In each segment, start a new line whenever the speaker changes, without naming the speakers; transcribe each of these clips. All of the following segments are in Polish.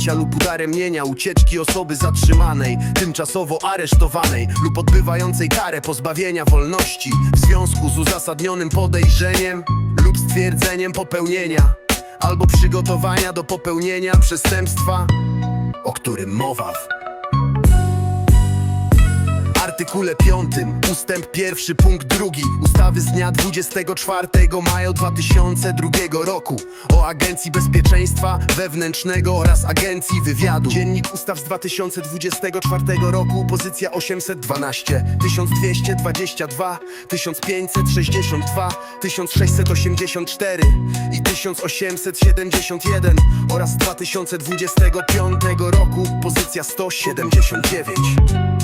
zaklęcia lub udaremnienia ucieczki osoby zatrzymanej, tymczasowo aresztowanej lub odbywającej karę pozbawienia wolności w związku z uzasadnionym podejrzeniem lub stwierdzeniem popełnienia albo przygotowania do popełnienia przestępstwa, o którym mowa w artykule 5, ustęp pierwszy, punkt drugi. Ustawy z dnia 24 maja 2002 roku. O Agencji Bezpieczeństwa Wewnętrznego oraz Agencji Wywiadu. Dziennik ustaw z 2024 roku, pozycja 812, 1222, 1562, 1684 i 1871 oraz 2025 roku, pozycja 179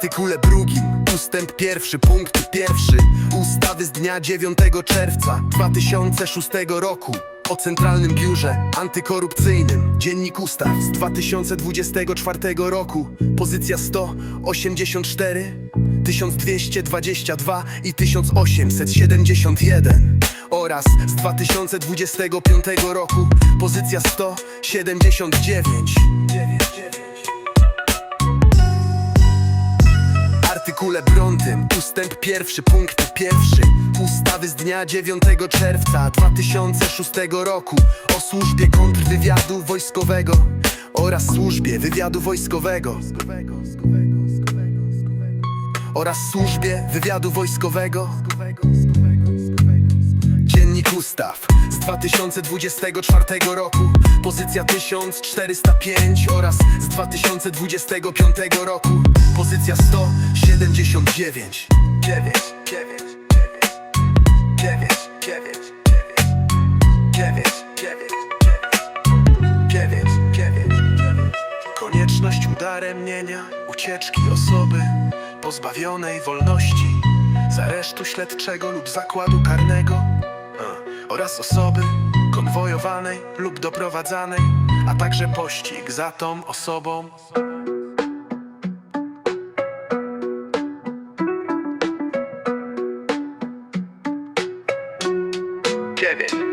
artykule drugim Ustęp pierwszy, punkt pierwszy. Ustawy z dnia 9 czerwca 2006 roku o Centralnym Biurze Antykorupcyjnym. Dziennik Ustaw z 2024 roku. Pozycja 184 1222 i 1871 oraz z 2025 roku. Pozycja 179 artykule Brontym Ustęp pierwszy, punkt pierwszy. Ustawy z dnia 9 czerwca 2006 roku O służbie kontrwywiadu wojskowego Oraz służbie wywiadu wojskowego. Oraz służbie wywiadu wojskowego Dziennik Ustaw z 2024 roku. Pozycja 1405 oraz z 2025 roku. Pozycja 179 9, 9, 9, 9, 9, 9, 9, Konieczność udaremnienia ucieczki osoby pozbawionej wolności z aresztu śledczego lub zakładu karnego oraz osoby konwojowanej lub doprowadzanej, a także pościg za tą osobą. Dziewięć.